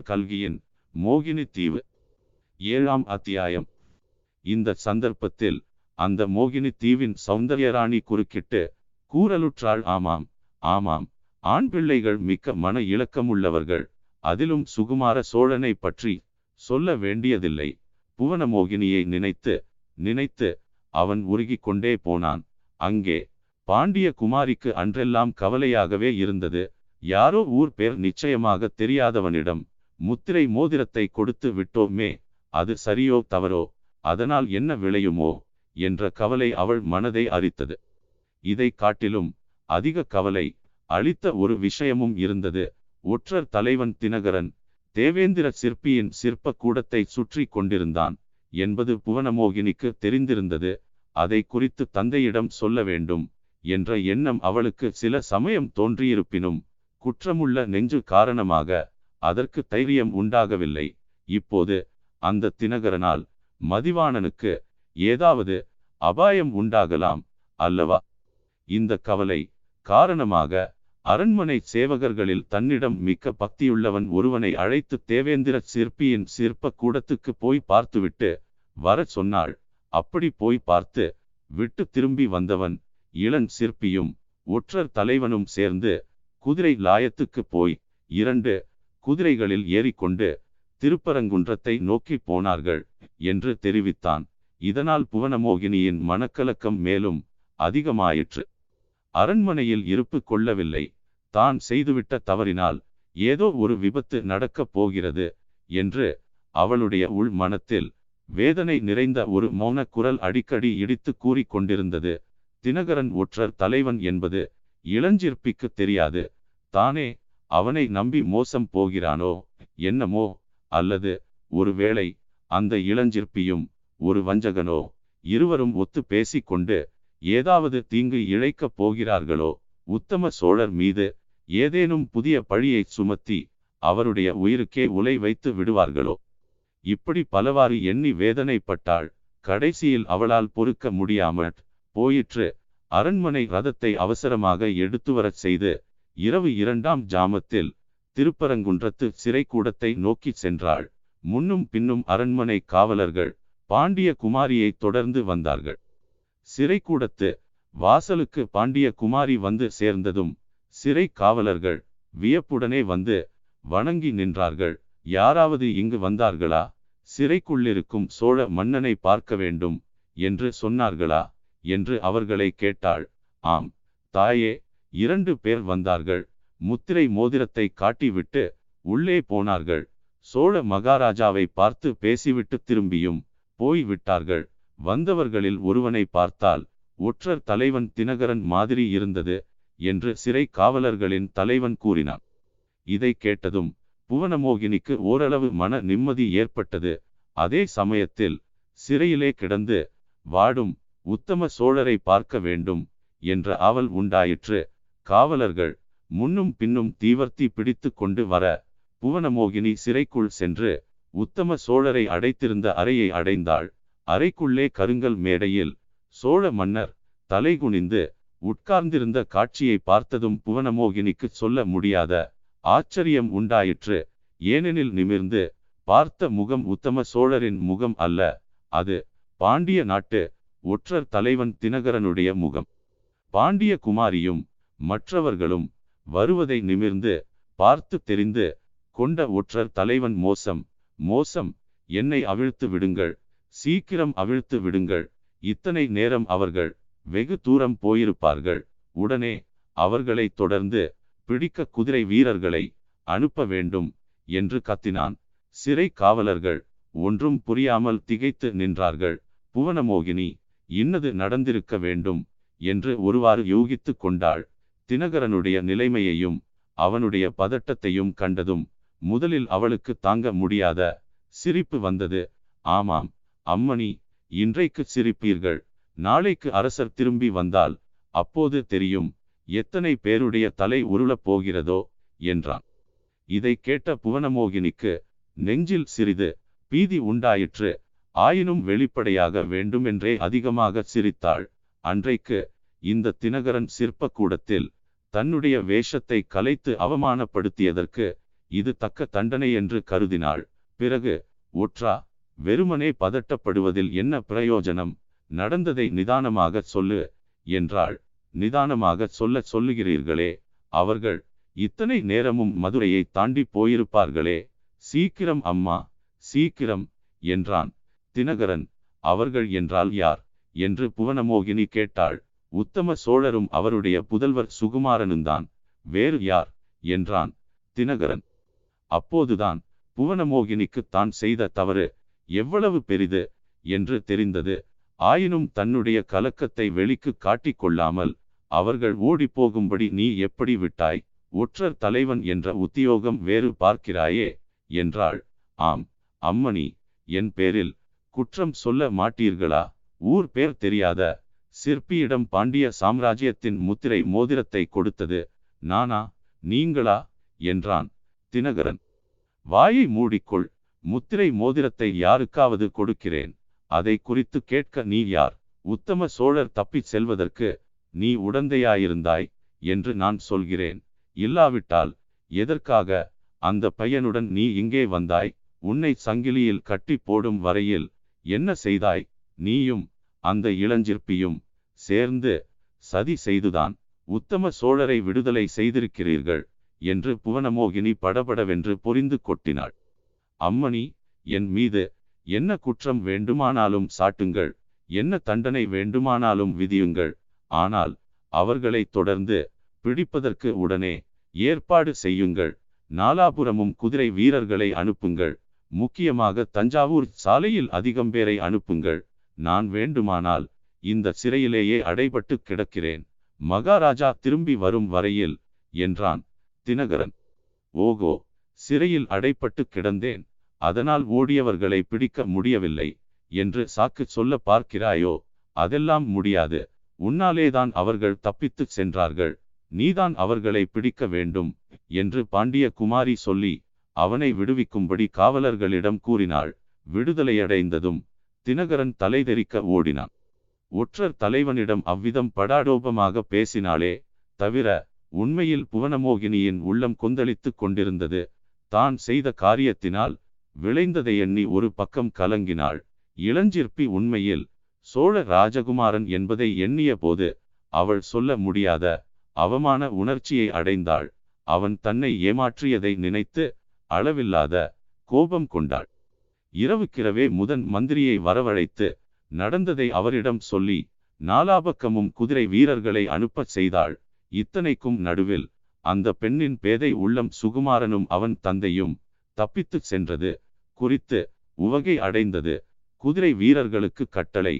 அமரர் கல்கியின் மோகினி தீவு. ஏழாம் அத்தியாயம். இந்த சந்தர்ப்பத்தில் அந்த மோகினி தீவின் சௌந்தர்யராணி குறுக்கிட்டு கூறலுற்றாள் ஆமாம் ஆமாம் ஆண் பிள்ளைகள் மிக்க மன இலக்கமுள்ளவர்கள். அதிலும் சுகுமார சோழனை பற்றி சொல்ல வேண்டியதில்லை. புவன மோகினியை நினைத்து நினைத்து அவன் உருகிக் கொண்டே போனான். அங்கே பாண்டிய குமாரிக்கு அன்றெல்லாம் கவலையாகவே இருந்தது. யாரோ ஊர் பேர் நிச்சயமாக தெரியாதவனிடம் முத்திரை மோதிரத்தை கொடுத்து விட்டோமே அது சரியோ தவறோ அதனால் என்ன விளையுமோ என்ற கவலை அவள் மனதை அரித்தது. இதை காட்டிலும் அதிக கவலை அளித்த ஒரு விஷயமும் இருந்தது. ஒற்றர் தலைவன் தினகரன் தேவேந்திர சிற்பியின் சிற்ப கூடத்தை சுற்றி கொண்டிருந்தான் என்பது புவனமோகினிக்கு தெரிந்திருந்தது. அதை குறித்து தந்தையிடம் சொல்ல வேண்டும் என்ற எண்ணம் அவளுக்கு சில சமயம் தோன்றியிருப்பினும் குற்றமுள்ள நெஞ்சு காரணமாக அதற்கு தைரியம் உண்டாகவில்லை. இப்போது அந்த தினகரனால் மதிவாணனுக்கு ஏதாவது அபாயம் உண்டாகலாம் அல்லவா? இந்த கவலை காரணமாக அரண்மனை சேவகர்களில் தன்னிடம் மிக்க பக்தியுள்ளவன் ஒருவனை அழைத்து தேவேந்திர சிற்பியின் சிற்ப கூடத்துக்கு போய் பார்த்துவிட்டு வரச் சொன்னாள். அப்படி போய் பார்த்து விட்டு திரும்பி வந்தவன் இளன் சிற்பியும் ஒற்றர் தலைவனும் சேர்ந்து குதிரை லாயத்துக்கு போய் இரண்டு குதிரைகளில் ஏறிக்கொண்டு திருப்பரங்குன்றத்தை நோக்கி போனார்கள் என்று தெரிவித்தான். இதனால் புவனமோகினியின் மனக்கலக்கம் மேலும் அதிகமாயிற்று. அரண்மனையில் இருப்பு கொள்ளவில்லை. தான் செய்துவிட்ட தவறினால் ஏதோ ஒரு விபத்து நடக்கப் போகிறது என்று அவளுடைய உள் மனத்தில் வேதனை நிறைந்த ஒரு மௌன குரல் அடிக்கடி இடித்து கூறிக்கொண்டிருந்தது தினகரன் ஒற்றர் தலைவன் என்பது இளஞ்சிற்பிக்கு தெரியாது. தானே அவனை நம்பி மோசம் போகிறானோ என்னமோ அல்லது ஒருவேளை அந்த இளஞ்சிற்பியும் ஒரு வஞ்சகனோ இருவரும் ஒத்து பேசிக்கொண்டு ஏதாவது தீங்கு இழைக்கப் போகிறார்களோ உத்தம சோழர் மீது ஏதேனும் புதிய பழியை சுமத்தி அவருடைய உயிருக்கே உலை வைத்து விடுவார்களோ? இப்படி பலவாறு எண்ணி வேதனைப்பட்டாள் கடைசியில் அவளால் பொறுக்க முடியாமற் போயிற்று. அரண்மனை ரதத்தை அவசரமாக எடுத்து வரச் செய்து இரவு இரண்டாம் ஜாமத்தில் திருப்பரங்குன்றத்து சிறைக்கூடத்தை நோக்கிச் சென்றாள். முன்னும் பின்னும் அரண்மனை காவலர்கள் பாண்டிய குமாரியை தொடர்ந்து வந்தார்கள். சிறைக்கூடத்து வாசலுக்கு பாண்டிய குமாரி வந்து சேர்ந்ததும் சிறை காவலர்கள் வியப்புடனே வந்து வணங்கி நின்றார்கள். யாராவது இங்கு வந்தார்களா? சிறைக்குள்ளிருக்கும் சோழ மன்னனை பார்க்க வேண்டும் என்று சொன்னார்களா? என்று அவர்களை கேட்டாள். ஆம் தாயே இரண்டு பேர் வந்தார்கள். முத்திரை மோதிரத்தை காட்டிவிட்டு உள்ளே போனார்கள். சோழ மகாராஜாவை பார்த்து பேசிவிட்டு திரும்பியும் போய் விட்டார்கள். வந்தவர்களில் ஒருவனை பார்த்தால் ஒற்றர் தலைவன் தினகரன் மாதிரி இருந்தது என்று சிறை காவலர்களின் தலைவன் கூறினான். இதை கேட்டதும் புவனமோகினிக்கு ஓரளவு மன நிம்மதி ஏற்பட்டது. அதே சமயத்தில் சிறையிலே கிடந்து வாடும் உத்தம சோழரை பார்க்க வேண்டும் என்ற ஆவல் உண்டாயிற்று. காவலர்கள் முன்னும் பின்னும் தீவர்த்தி பிடித்து கொண்டு வர புவனமோகினி சிறைக்குள் சென்று உத்தம சோழரை அடைத்திருந்த அறையை அடைந்தாள். அறைக்குள்ளே கருங்கல் மேடையில் சோழ மன்னர் தலைகுனிந்து உட்கார்ந்திருந்த காட்சியை பார்த்ததும் புவனமோகினிக்கு சொல்ல முடியாத ஆச்சரியம் உண்டாயிற்று. ஏனெனில் நிமிர்ந்து பார்த்த முகம் உத்தம சோழரின் முகம் அல்ல அது பாண்டிய நாட்டு ஒற்றர் தலைவன் தினகரனுடைய முகம். பாண்டிய குமாரியும் மற்றவர்களும் வருவதை நிமிர்ந்து பார்த்து தெரிந்து கொண்ட ஒற்றர் தலைவன் மோசம். மோசம் என்னை அவிழ்த்து விடுங்கள். சீக்கிரம் அவிழ்த்து விடுங்கள். இத்தனை நேரம் அவர்கள் வெகு தூரம் போயிருப்பார்கள். உடனே அவர்களை தொடர்ந்து பிடிக்க குதிரை வீரர்களை அனுப்ப வேண்டும் என்று கத்தினான். சிறை காவலர்கள் ஒன்றும் புரியாமல் திகைத்து நின்றார்கள். புவனமோகினி இன்னது நடந்திருக்க வேண்டும் என்று ஒருவாறு யூகித்து கொண்டாள். தினகரனுடைய நிலைமையையும் அவனுடைய பதட்டத்தையும் கண்டதும் முதலில் அவளுக்கு தாங்க முடியாத சிரிப்பு வந்தது. ஆமாம் அம்மணி இன்றைக்கு சிரிப்பீர்கள். நாளைக்கு அரசர் திரும்பி வந்தால் அப்போது தெரியும் எத்தனை பேருடைய தலை உருளப் போகிறதோ என்றான். இதை கேட்ட புவனமோகினிக்கு நெஞ்சில் சிறிது பீதி உண்டாயிற்று. ஆயினும் வெளிப்படையாக வேண்டுமென்றே அதிகமாக சிரித்தாள். அன்றைக்கு இந்த தினகரன் சிற்பக்கூடத்தில் தன்னுடைய வேஷத்தை கலைத்து அவமானப்படுத்தியதற்கு இது தக்க தண்டனை என்று கருதினாள். பிறகு ஒற்றா வெறுமனே பதட்டப்படுவதில் என்ன பிரயோஜனம்? நடந்ததை நிதானமாக சொல்லு என்றாள். நிதானமாக சொல்ல சொல்லுகிறீர்களே அவர்கள் இத்தனை நேரமும் மதுரையை தாண்டி போயிருப்பார்களே. சீக்கிரம் அம்மா சீக்கிரம் என்றான். தினகரன் அவர்கள் என்றால் யார்? என்று புவனமோகினி கேட்டாள். உத்தம சோழரும் அவருடைய புதல்வர் சுகுமாரனும்தான் வேறு யார்? என்றான் தினகரன். அப்போதுதான் புவனமோகினிக்கு தான் செய்த தவறு எவ்வளவு பெரிது என்று தெரிந்தது. ஆயினும் தன்னுடைய கலக்கத்தை வெளிக்கு காட்டிக் கொள்ளாமல் அவர்கள் ஓடிப்போகும்படி நீ எப்படி விட்டாய்? ஒற்றர் தலைவன் என்ற உத்தியோகம் வேறு பார்க்கிறாயே? என்றாள். ஆம் அம்மணி என் பேரில் குற்றம் சொல்ல மாட்டீர்களா? ஊர் பேர் தெரியாத சிற்பியிடம் பாண்டிய சாம்ராஜ்யத்தின் முத்திரை மோதிரத்தை கொடுத்தது நானா நீங்களா? என்றான் தினகரன். வாயை மூடிக்கொள் முத்திரை மோதிரத்தை யாருக்காவது கொடுக்கிறேன். அதை குறித்து கேட்க நீ யார்? உத்தம சோழர் தப்பிச் செல்வதற்கு நீ உடந்தையாயிருந்தாய் என்று நான் சொல்கிறேன். இல்லாவிட்டால் எதற்காக அந்த பையனுடன் நீ இங்கே வந்தாய்? உன்னை சங்கிலியில் கட்டி போடும் வரையில் என்ன செய்தாய்? நீயும் அந்த இளஞ்சிற்பியும் சேர்ந்து சதி செய்துதான் உத்தம சோழரை விடுதலை செய்திருக்கிறீர்கள் என்று புவனமோகினி படபடவென்று பொரிந்து கொட்டினாள். அம்மணி என் மீது என்ன குற்றம் வேண்டுமானாலும் சாட்டுங்கள் என்ன தண்டனை வேண்டுமானாலும் விதியுங்கள் ஆனால் அவர்களை தொடர்ந்து பிடிப்பதற்கு உடனே ஏற்பாடு செய்யுங்கள் நாலாபுரமும் குதிரை வீரர்களை அனுப்புங்கள் முக்கியமாக தஞ்சாவூர் சாலையில் அதிகம் பேரை அனுப்புங்கள் நான் வேண்டுமானால் இந்த சிறையிலேயே அடைபட்டு கிடக்கிறேன். மகாராஜா திரும்பி வரும் வரையில் என்றான் தினகரன். ஓகோ சிறையில் அடைப்பட்டு கிடந்தேன். அதனால் ஓடியவர்களை பிடிக்க முடியவில்லை என்று சாக்கு சொல்ல பார்க்கிறாயோ? அதெல்லாம் முடியாது. உன்னாலேதான் அவர்கள் தப்பித்துச் சென்றார்கள். நீதான் அவர்களை பிடிக்க வேண்டும் என்று பாண்டிய குமாரி சொல்லி அவனை விடுவிக்கும்படி காவலர்களிடம் கூறினாள். விடுதலையடைந்ததும் தினகரன் தலைதெறிக்க ஓடினான். ஒற்றர் தலைவனிடம் அவ்விதம் படாடோபமாக பேசினாலே தவிர உண்மையில் புவனமோகினியின் உள்ளம் கொந்தளித்துக் கொண்டிருந்தது. தான் செய்த காரியத்தினால் விளைந்ததை எண்ணி ஒரு பக்கம் கலங்கினாள். இளஞ்சிற்பி உண்மையில் சோழ ராஜகுமாரன் என்பதை எண்ணிய போது அவள் சொல்ல முடியாத அவமான உணர்ச்சியை அடைந்தாள். அவன் தன்னை ஏமாற்றியதை நினைத்து அளவில்லாத கோபம் கொண்டாள். இரவுக்கிரவே முதன் மந்திரியை வரவழைத்து நடந்ததை அவரிடம் சொல்லி நாலாபக்கமும் குதிரை வீரர்களை அனுப்பச் செய்தாள். இத்தனைக்கும் நடுவில் அந்த பெண்ணின் பேதை உள்ளம் சுகுமாரனும் அவன் தந்தையும் தப்பித்துச் சென்றது. குறித்து உவகை அடைந்தது. குதிரை வீரர்களுக்கு கட்டளை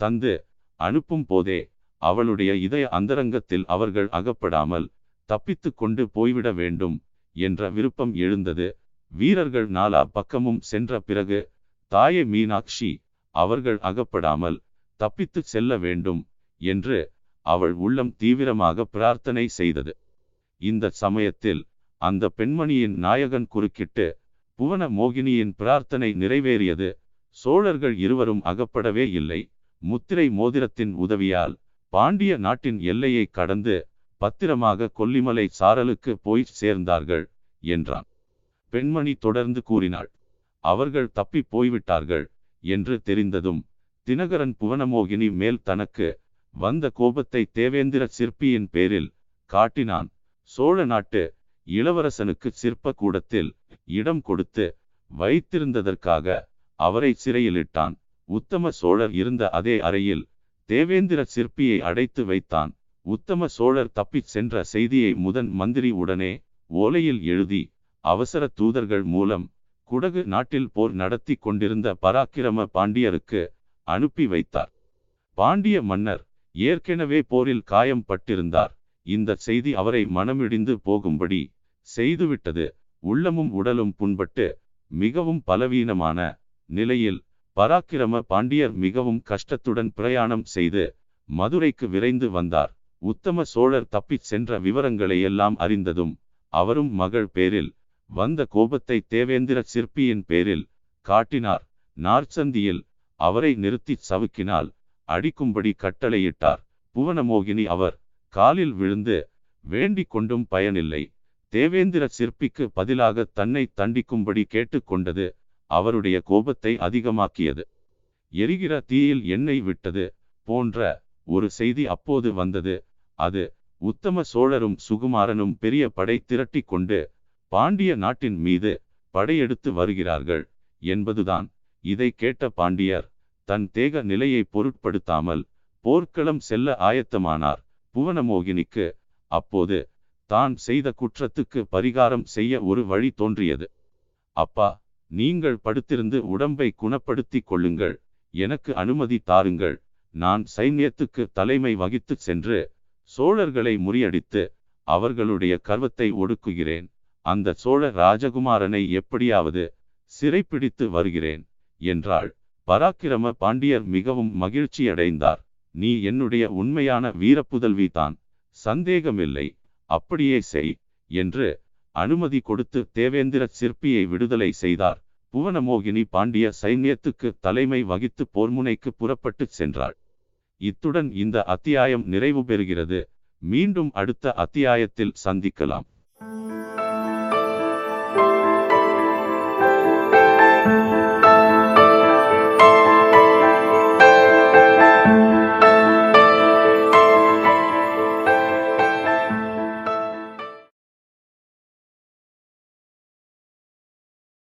தந்து அனுப்பும் போதே அவளுடைய இதய அந்தரங்கத்தில் அவர்கள் அகப்படாமல் தப்பித்து கொண்டு போய்விட வேண்டும் என்ற விருப்பம் எழுந்தது. வீரர்கள் நாலா பக்கமும் சென்ற பிறகு தாயே மீனாட்சி அவர்கள் அகப்படாமல் தப்பித்து செல்ல வேண்டும் என்று அவள் உள்ளம் தீவிரமாக பிரார்த்தனை செய்தது. இந்த சமயத்தில் அந்த பெண்மணியின் நாயகன் குறுக்கிட்டு புவன மோகினியின் பிரார்த்தனை நிறைவேறியது. சோழர்கள் இருவரும் அகப்படவே இல்லை. முத்திரை மோதிரத்தின் உதவியால் பாண்டிய நாட்டின் எல்லையை கடந்து பத்திரமாக கொல்லிமலை சாரலுக்கு போய் சேர்ந்தார்கள் என்றான். பெண்மணி தொடர்ந்து கூறினாள். அவர்கள் தப்பி போய்விட்டார்கள் என்று தெரிந்ததும் தினகரன் புவனமோகினி மேல் தனக்கு வந்த கோபத்தை தேவேந்திர சிற்பியின் பேரில் காட்டினான். சோழ நாட்டு இளவரசனுக்கு சிற்ப கூடத்தில் இடம் கொடுத்து வைத்திருந்ததற்காக அவரை சிறையிலிட்டான். உத்தம சோழர் இருந்த அதே அறையில் தேவேந்திர சிற்பியை அடைத்து வைத்தான். உத்தம சோழர் தப்பிச் சென்ற செய்தியை முதன் மந்திரி உடனே ஓலையில் எழுதி அவசர தூதர்கள் மூலம் குடகு நாட்டில் போர் நடத்தி கொண்டிருந்த பராக்கிரம பாண்டியருக்கு அனுப்பி வைத்தார். பாண்டிய மன்னர் ஏற்கனவே போரில் காயம் பட்டிருந்தார். இந்த செய்தி அவரை மனமிடிந்து போகும்படி செய்துவிட்டது. உள்ளமும் உடலும் புண்பட்டு மிகவும் பலவீனமான நிலையில் பராக்கிரம பாண்டியர் மிகவும் கஷ்டத்துடன் பிரயாணம் செய்து மதுரைக்கு விரைந்து வந்தார். உத்தம சோழர் தப்பிச் சென்ற விவரங்களை எல்லாம் அறிந்ததும் அவரும் மகள் பேரில் வந்த கோபத்தை தேவேந்திர சிற்பியின் பேரில் காட்டினார். நார்ச்சந்தியில் அவரை நிறுத்தி சவுக்கினால் அடிக்கும்படி கட்டளையிட்டார். புவனமோகினி அவர் காலில் விழுந்து வேண்டிக் கொண்டும் பயனில்லை. தேவேந்திர சிற்பிக்கு பதிலாக தன்னை தண்டிக்கும்படி கேட்டுக்கொண்டது அவருடைய கோபத்தை அதிகமாக்கியது. எரிகிற தீயில் எண்ணெய் விட்டது போன்ற ஒரு செய்தி அப்போது வந்தது. அது உத்தம சோழரும் சுகுமாரனும் பெரிய படை திரட்டி கொண்டு பாண்டிய நாட்டின் மீது படையெடுத்து வருகிறார்கள் என்பதுதான் இதை கேட்ட பாண்டியர் தன் தேக நிலையை பொருட்படுத்தாமல் போர்க்களம் செல்ல ஆயத்தமானார். புவனமோகினிக்கு அப்போது தான் செய்த குற்றத்துக்கு பரிகாரம் செய்ய ஒரு வழி தோன்றியது. அப்பா நீங்கள் படுத்திருந்து உடம்பை குணப்படுத்திக் கொள்ளுங்கள். எனக்கு அனுமதி தாருங்கள். நான் சைன்யத்துக்கு தலைமை வகித்து சென்று சோழர்களை முறியடித்து அவர்களுடைய கர்வத்தை ஒடுக்குகிறேன். அந்த சோழ ராஜகுமாரனை எப்படியாவது சிறைப்பிடித்து வருகிறேன் என்றாள். பராக்கிரம பாண்டியர் மிகவும் மகிழ்ச்சியடைந்தார். நீ என்னுடைய உண்மையான வீரப்புதல்வி தான் சந்தேகமில்லை. அப்படியே செய் என்று அனுமதி கொடுத்து தேவேந்திர சிற்பியை விடுதலை செய்தார். புவனமோகினி பாண்டிய சைன்யத்துக்கு தலைமை வகித்து போர்முனைக்கு புறப்பட்டு சென்றாள். இத்துடன் இந்த அத்தியாயம் நிறைவு பெறுகிறது. மீண்டும் அடுத்த அத்தியாயத்தில் சந்திக்கலாம்.